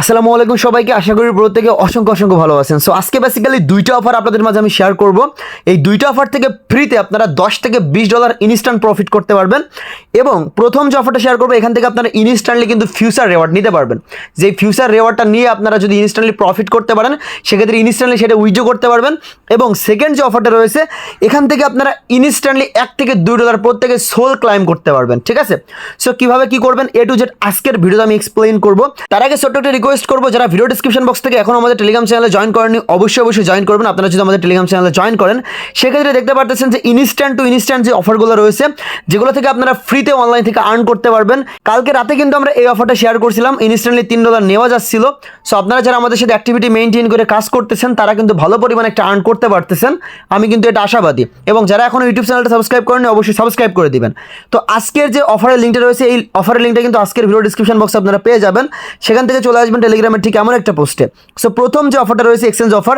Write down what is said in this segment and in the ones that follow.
আসসালামু আলাইকুম সবাইকে, আশা করি থেকে অসংখ্য অসংখ্য ভালো আছেন। সো আজকে বেসিক্যালি দুইটা অফার আপনাদের মাঝে আমি শেয়ার করব। এই দুইটা অফার থেকে ফ্রিতে আপনারা দশ থেকে বিশ ডলার ইনস্ট্যান্ট প্রফিট করতে পারবেন। এবং প্রথম যে অফারটা শেয়ার করব, এখান থেকে আপনারা ইনস্ট্যান্টলি কিন্তু ফিউচার রেওয়ার্ড নিতে পারবেন। যে ফিউচার রেওয়ার্ডটা নিয়ে আপনারা যদি ইনস্ট্যান্টলি প্রফিট করতে পারেন, সেক্ষেত্রে ইনস্ট্যান্টলি সেটা উইথড্র করতে পারবেন। এবং সেকেন্ড যে অফারটা রয়েছে, এখান থেকে আপনারা ইনস্ট্যান্টলি এক থেকে দুই ডলার প্রত্যেকে সোল ক্লাইম করতে পারবেন, ঠিক আছে? সো কীভাবে কি করবেন? এ টু জেড আজকের ভিডিওতে আমি এক্সপ্লেইন করব। তার আগে ছোট্ট রিকোয়েস্ট করব, যারা ভিডিও ডিসক্রিপশন বক্স থেকে এখন আমাদের টেলিগ্রাম চ্যানেলে জয়েন করেনি অবশ্যই অবশ্যই জয়েন করবেন। আপনারা যদি আমাদের টেলিগ্রাম চ্যানেলে জয়েন করেন, সেক্ষেত্রে দেখতে পারতেছেন যে ইনস্ট্যান্ট টু ইনস্ট্যান্ট যে অফারগুলো রয়েছে, যেগুলো থেকে আপনারা ফ্রিতে অনলাইন থেকে আর্ন করতে পারবেন। কালকে রাতে কিন্তু আমরা এই অফারটা শেয়ার করছিলাম ইনস্ট্যান্টলি তিন ডলার নেওয়া যাচ্ছিল। সো আপনারা যারা আমাদের সাথে অ্যাক্টিভিটি মেনটেন করে কাজ করতেছেন, তারা কিন্তু ভালো পরিমাণে একটা আর্ন করতে পারতেছেন। আমি কিন্তু এটা আশাবাদী। এবং যারা এখন ইউটিউব চ্যানেলটা সাবস্ক্রাইব করেন অবশ্যই সাবস্ক্রাইব করে দিবেন। তো আজকের যে অফারের লিঙ্কটা রয়েছে, এই অফারের লিঙ্কটা কিন্তু আজকের ভিডিও ডিসক্রিপশন বক্সে আপনারা পেয়ে যাবেন। সেখান থেকে চলে আসবেন টেলিগ্রামের ঠিক এমন একটা পোস্টে সো প্রথম যে অফারটা রয়েছে এক্সচেঞ্জ অফার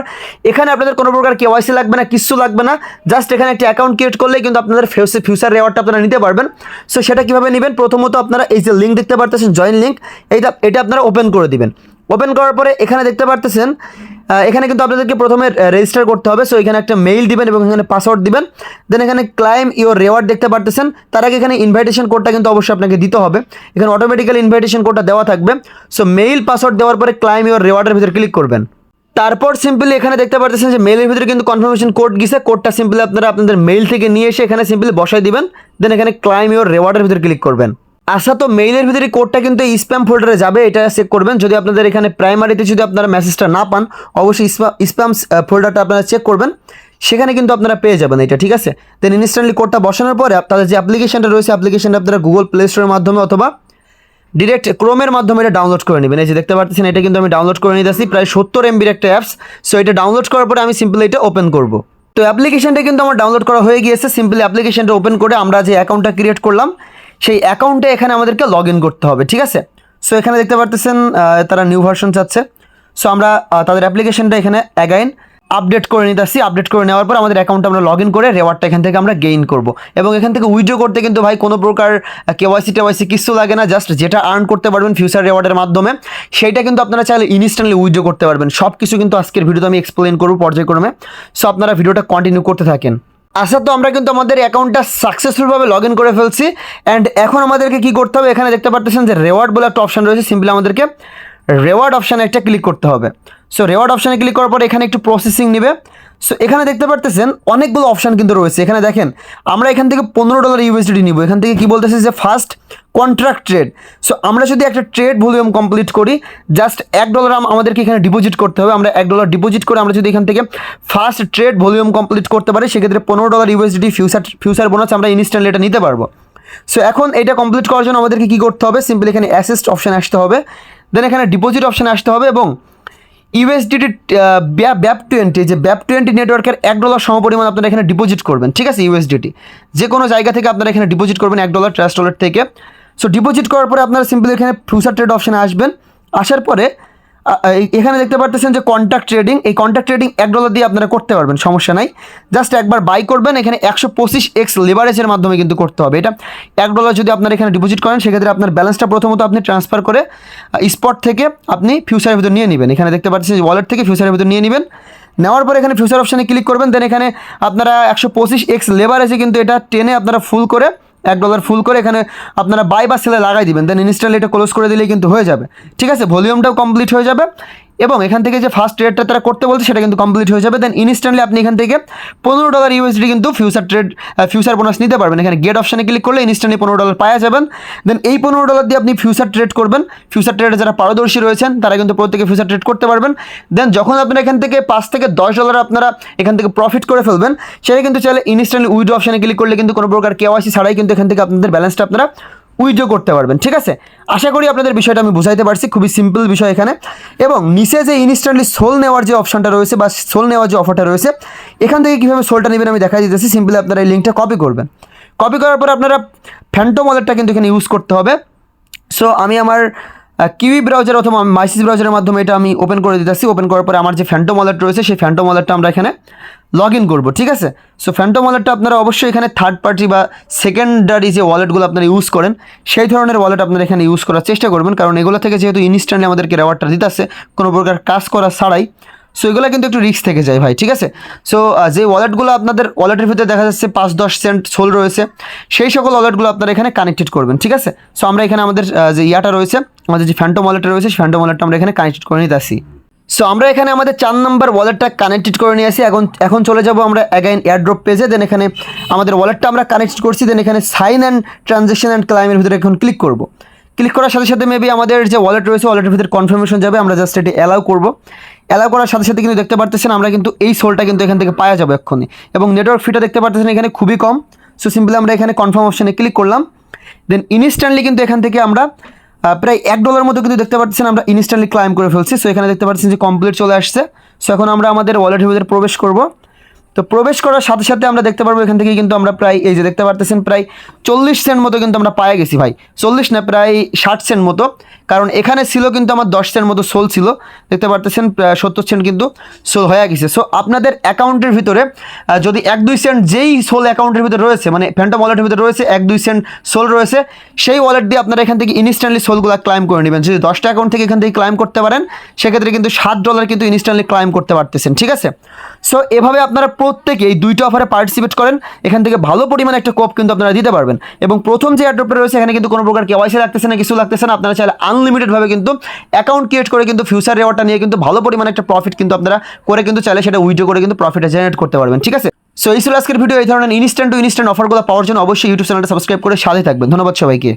এখানে আপনাদের কোনো প্রকার কেওয়াইসি লাগবে না, কিছু লাগবে না। জাস্ট এখানে একটা অ্যাকাউন্ট ক্রিয়েট করলে কিন্তু আপনাদের ফিউচার রেওয়ার্ডটা আপনারা নিতে পারবেন। সো সেটা কীভাবে নেবেন? প্রথমত আপনারা এই যে লিঙ্ক দেখতে পারতেছেন জয়েন লিঙ্ক এইটা, এটা আপনারা ওপেন করে দিবেন। ওপেন করার পরে এখানে দেখতে পারতেছেন এখানে কিন্তু আপনাদেরকে প্রথমে রেজিস্টার করতে হবে। সো এখানে একটা মেইল দিবেন এবং এখানে পাসওয়ার্ড দিবেন। দেন এখানে ক্লাইম ইওর রেওয়ার্ড দেখতে পারতেছেন। তার আগে এখানে ইনভাইটেশন কোডটা কিন্তু অবশ্যই আপনাকে দিতে হবে। এখানে অটোমেটিক্যালি ইনভাইটেশন কোডটা দেওয়া থাকবে। সো মেইল পাসওয়ার্ড দেওয়ার পরে ক্লাইম ইওর রেওয়ার্ডের ভিতরে ক্লিক করবেন। তারপর সিম্পলি এখানে দেখতে পারতেছেন যে মেইলের ভিতরে কিন্তু কনফার্মেশন কোড গিয়েছে। কোডটা সিম্পলি আপনারা আপনাদের মেইল থেকে নিয়ে এসে এখানে সিম্পলি বসাই দিবেন। দেন এখানে ক্লাইম ইওর রেওয়ার্ডের ভিতরে ক্লিক করবেন। আশা তো মেইলের ভিতরে কোডটা কিন্তু স্প্যাম ফোল্ডারে যাবে, এটা চেক করবেন। যদি আপনাদের এখানে প্রাইমারিতে যদি আপনারা মেসেজটা না পান, অবশ্যই স্প্যাম ফোল্ডারটা আপনারা চেক করবেন। সেখানে কিন্তু আপনারা পেয়ে যাবেন এটা, ঠিক আছে? দেন ইনস্ট্যান্টলি কোডটা বসানোর পরে আপনাদের যে অ্যাপ্লিকেশনটা রয়েছে অ্যাপ্লিকেশনটা আপনারা গুগল প্লে স্টোরের মাধ্যমে অথবা ডিরেক্ট ক্রোমের মাধ্যমে এটা ডাউনলোড করে নেবেন। এই যে দেখতে পাচ্ছেন, এটা কিন্তু আমি ডাউনলোড করে নিতেছি, প্রায় সত্তর এমবির একটা অ্যাপস সো এটা ডাউনলোড করার পরে আমি সিম্পলি এটা ওপেন করব। তো অ্যাপ্লিকেশনটা কিন্তু আমার ডাউনলোড করা হয়ে গিয়েছে। সিম্পলি অ্যাপ্লিকেশনটা ওপেন করে আমরা যে অ্যাকাউন্টটা ক্রিয়েট করলাম সেই অ্যাকাউন্টে এখানে আমাদেরকে লগ করতে হবে, ঠিক আছে? সো এখানে দেখতে পারতেছেন তারা নিউ ভার্সন চাচ্ছে। সো আমরা তাদের অ্যাপ্লিকেশনটা এখানে অ্যাগাইন আপডেট করে নিতে আসছি আপডেট করে নেওয়ার পর আমাদের অ্যাকাউন্টে আমরা লগ ইন করে রেওয়ার্ডটা এখান থেকে আমরা গেইন করব। এবং এখান থেকে উইড্রো করতে কিন্তু ভাই কোনো প্রকার কেওয়াইসি টেওয়াইসি কিছু লাগে না। জাস্ট যেটা আর্ন করতে পারবেন ফিউচার রেওয়ার্ডের মাধ্যমে, সেইটা কিন্তু আপনারা চাইলে ইনস্ট্যান্টলি উইড্রো করতে পারবেন। সব কিছু কিন্তু আজকের ভিডিওতে আমি এক্সপ্লেন করব পর্যায়ক্রমে। সো আপনারা ভিডিওটা কন্টিনিউ করতে থাকেন। আচ্ছা তো আমরা কিন্তু আমাদের অ্যাকাউন্টটা সাকসেসফুলভাবে লগ ইন করে ফেলছি। অ্যান্ড এখন আমাদেরকে কি করতে হবে? এখানে দেখতে পাচ্ছেন যে রেওয়ার্ড বলে একটা অপশান রয়েছে। সিম্পলি আমাদেরকে রেওয়ার্ড অপশানে একটা ক্লিক করতে হবে। সো রেওয়ার্ড অপশানে ক্লিক করার পর এখানে একটু প্রসেসিং নেবে। সো এখানে দেখতে পারতেছেন অনেকগুলো অপশান কিন্তু রয়েছে। এখানে দেখেন, আমরা এখান থেকে পনেরো ডলার ইউএসডি নিব। এখান থেকে কি বলতেছে যে ফার্স্ট কন্ট্রাক্ট ট্রেড সো আমরা যদি একটা ট্রেড ভলিউম কমপ্লিট করি জাস্ট এক ডলার আমাদেরকে এখানে ডিপোজিট করতে হবে। আমরা এক ডলার ডিপোজিট করে আমরা যদি এখান থেকে ফার্স্ট ট্রেড ভলিউম কমপ্লিট করতে পারি, সেক্ষেত্রে পনেরো dollar USD future future bonus আমরা ইনস্ট্যান্টলি এটা নিতে পারব। সো এখন এটা কমপ্লিট করার জন্য আমাদেরকে কী করতে হবে? সিম্পলি এখানে অ্যাসেস্ট অপশান আসতে হবে। দেন এখানে ডিপোজিট অপশানে আসতে হবে এবং ইউএসডিটি ব্যাপ টোয়েন্টি যে ব্যাপ টোয়েন্টি নেটওয়ার্কের এক ডলার সমপরিমাণ আপনারা এখানে ডিপোজিট করবেন। ঠিক আছে ইউএসডিটি যে কোনো জায়গা থেকে আপনারা এখানে ডিপোজিট করবেন এক ডলার ট্রাস্ট ডলার থেকে। সো ডিপোজিট করার পরে আপনারা সিম্পলি এখানে ফিউচার ট্রেড অপশানে আসবেন। আসার পরে এখানে দেখতে পারতেছেন যে কন্ট্যাক্ট ট্রেডিং এই কন্ট্যাক্ট ট্রেডিং এক ডলার দিয়ে আপনারা করতে পারবেন, সমস্যা নাই। জাস্ট একবার বাই করবেন, এখানে একশো পঁচিশ এক্স লেভারেজের মাধ্যমে কিন্তু করতে হবে। এটা এক ডলার যদি আপনারা এখানে ডিপোজিট করেন, সেক্ষেত্রে আপনার ব্যালেন্সটা প্রথমত আপনি ট্রান্সফার করে স্পট থেকে আপনি ফিউচারের ভিতর নিয়ে নেবেন। এখানে দেখতে পাচ্ছেন ওয়ালেট থেকে ফিউচারের ভিতর নিয়ে নেবেন। নেওয়ার পর এখানে ফিউচার অপশানে ক্লিক করবেন দেন এখানে আপনারা একশো পঁচিশ এক্স লেভারেজে কিন্তু এটা টেনে আপনারা ফুল করে এক ডলার ফুল করে এখানে আপনারা বাই বা সেলে লাগাই দিবেন। দেন ইনস্ট্যান্টলি এটা ক্লোজ করে দিলেই কিন্তু হয়ে যাবে। ঠিক আছে? ভলিউমটাও কমপ্লিট হয়ে যাবে। এবং এখান থেকে যে ফার্স্ট ট্রেডটা তারা করতে বলছে, সেটা কিন্তু কমপ্লিট হয়ে যাবে। দেন ইনস্ট্যান্টলি আপনি এখান থেকে পনেরো ডলার ইউএসডি কিন্তু ফিউচার ট্রেড ফিউচার বোনাস নিতে পারবেন। এখানে গেট অপশানে ক্লিক করলে ইনস্ট্যান্টলি পনেরো ডলার পাওয়া যাবেন। দেন এই পনেরো ডলার দিয়ে আপনি ফিউচার ট্রেড করবেন। ফিউচার ট্রেডে যারা পারদর্শী রয়েছেন, তারা কিন্তু প্রত্যেকে ফিউচার ট্রেড করতে পারবেন। দেন যখন আপনারা এখান থেকে পাঁচ থেকে দশ ডলার আপনারা এখান থেকে প্রফিট করে ফেলবেন, সেটা কিন্তু চাইলে ইনস্ট্যান্টলি উইডো অপশানে ক্লিক করলে কিন্তু কোনো প্রকার কেওয়াইসি ছাড়াই কিন্তু এখান থেকে আপনাদের ব্যালেন্সটা আপনারা উইথড্র করতে পারবেন, ঠিক আছে? আশা করি আপনাদের বিষয়টা আমি বুঝাইতে পারছি, খুবই সিম্পল বিষয় এখানে। এবং নিচে যে ইনস্ট্যান্টলি সোল নেওয়ার যে অপশনটা রয়েছে বা সোল নেওয়ার যে অফারটা রয়েছে, এখান থেকে কীভাবে সোলটা নেবেন আমি দেখা দিতেছি সিম্পলি আপনারা এই লিঙ্কটা কপি করবেন। কপি করার পর আপনারা ফ্যান্টো ওয়ালেটটা কিন্তু এখানে ইউজ করতে হবে। সো আমি আমার কিউই ব্রাউজার অথবা মাইসিস ব্রাউজারের মাধ্যমে এটা আমি ওপেন করে দিতেছি। ওপেন করার পরে আমার যে ফ্যান্টম ওয়ালেট রয়েছে, সেই ফ্যান্টম ওয়ালেটটা আমরা এখানে লগ ইন করব, ঠিক আছে? সো ফ্যান্টম ওয়ালেটটা আপনারা অবশ্যই এখানে থার্ড পার্টি বা সেকেন্ডারি যে ওয়ালেটগুলো আপনারা ইউজ করেন, সেই ধরনের ওয়ালেট আপনারা এখানে ইউজ করার চেষ্টা করবেন। কারণ এগুলো থেকে যেহেতু ইনস্ট্যান্টলি আমাদেরকে রেওয়ার্ডটা দিতেছে, কোনো প্রকার কাজ করা ছাড়াই। সো এগুলো কিন্তু একটু রিস্ক থেকে যায় ভাই, ঠিক আছে? সো যে ওয়ালেটগুলো আপনাদের ওয়ালেটের ভিতরে দেখা যাচ্ছে পাঁচ দশ সেন্ট সোল রয়েছে, সেই সকল ওয়ালেটগুলো আপনারা এখানে কানেক্টেড করবেন, ঠিক আছে? সো আমরা এখানে আমাদের যে ইয়াটা রয়েছে, আমাদের যে ফ্যান্টম ওয়ালেটটা রয়েছে, সেই ফ্যান্টম ওয়ালেটটা আমরা এখানে কানেক্টেড করে নিতে আসি সো আমরা এখানে আমাদের চার নাম্বার ওয়ালেটটা কানেক্টেড করে নিয়ে আসি এখন এখন চলে যাব আমরা অ্যাগাইন এয়ারড্রপ পেজে দেন এখানে আমাদের ওয়ালেটটা আমরা কানেক্ট করছি দেন এখানে সাইন অ্যান্ড ট্রানজ্যাকশন অ্যান্ড ক্লাইমের ভিতরে এখন ক্লিক করব। ক্লিক করার সাথে সাথে মেবি আমাদের যে ওয়ালেট রয়েছে ওয়ালেটের ভিতরে কনফার্মেশন যাবে, আমরা জাস্ট এটি অ্যালাউ করব। অ্যালাউ করার সাথে সাথে কিন্তু দেখতে পারতেছেন আমরা কিন্তু এই সোলটা কিন্তু এখান থেকে পাওয়া যাবে এক্ষুনি। এবং নেটওয়ার্ক ফিটা দেখতে পারতেছেন এখানে খুবই কম। সো সিম্পলি আমরা এখানে কনফার্ম অপশনে ক্লিক করলাম। দেন ইনস্ট্যান্টলি কিন্তু এখান থেকে আমরা প্রায় এক ডলার মতো কিন্তু দেখতে পাচ্ছেন আমরা ইনস্ট্যান্টলি ক্লাইম করে ফেলছি। সো এখানে দেখতে পাচ্ছেন যে কমপ্লিট চলে আসছে। সো এখন আমরা আমাদের ওয়ালেটের ভিতরে প্রবেশ করব। তো প্রবেশ করার সাথে সাথে আমরা দেখতে পারব এখান থেকে কিন্তু আমরা প্রায়, এই যে দেখতে পারতেছেন প্রায় চল্লিশ সেন্ট মতো কিন্তু আমরা পায়ে গেছি ভাই। চল্লিশ না, প্রায় ষাট সেন্ট মতো। কারণ এখানে ছিল কিন্তু আমার দশ সেন্ট মতো সোল ছিল। দেখতে পারতেছেন সত্তর সেন্ট কিন্তু সোল হয়ে গেছে। সো আপনাদের অ্যাকাউন্টের ভিতরে যদি এক দুই সেন্ট যেই সোল অ্যাকাউন্টের ভিতরে রয়েছে মানে ফ্যান্টম ওয়ালেটের ভিতরে রয়েছে, এক দুই সেন্ট সোল রয়েছে, সেই ওয়ালেট দিয়ে আপনারা এখান থেকে ইনস্ট্যান্টলি সোলগুলো ক্লাইম করে নেবেন। যদি দশটা অ্যাকাউন্ট থেকে এখান থেকে ক্লাইম করতে পারেন, সেক্ষেত্রে কিন্তু সাত ডলার কিন্তু ইনস্ট্যান্টলি ক্লাইম করতে পারতেছেন, ঠিক আছে? সো এভাবে আপনারা প্রত্যেকে এই দুইটা অফারে পার্টিসিপেট করেন, এখান থেকে ভালো পরিমাণে একটা কোপ কিন্তু আপনারা দিতে পারবেন। এবং প্রথম যে অ্যাড্রপটা রয়েছে, এখানে কিন্তু কোনো প্রকার কেওয়াইসি লাগতেছে না, কিছু লাগতেছে না, আপনারা চাইলে আনলিমিটেডভাবে কিন্তু অ্যাকাউন্ট ক্রিয়েট করে কিন্তু ফিউচার রেওয়ার্ডটা নিয়ে কিন্তু ভালো পরিমাণে একটা প্রফিট কিন্তু আপনারা করে কিন্তু চাইলে সেটা উইড্রো করে কিন্তু প্রফিট জেনারেট করতে পারবেন, ঠিক আছে? সো এই ছিল আজকের ভিডিও এই ধরনের ইনস্ট্যান্ট টু ইনস্ট্যান্ট অফারগুলো পাওয়ার জন্য অবশ্যই ইউটিউব চ্যানেলটা সাবস্ক্রাইব করে সাথে থাকবেন। ধন্যবাদ সবাইকে।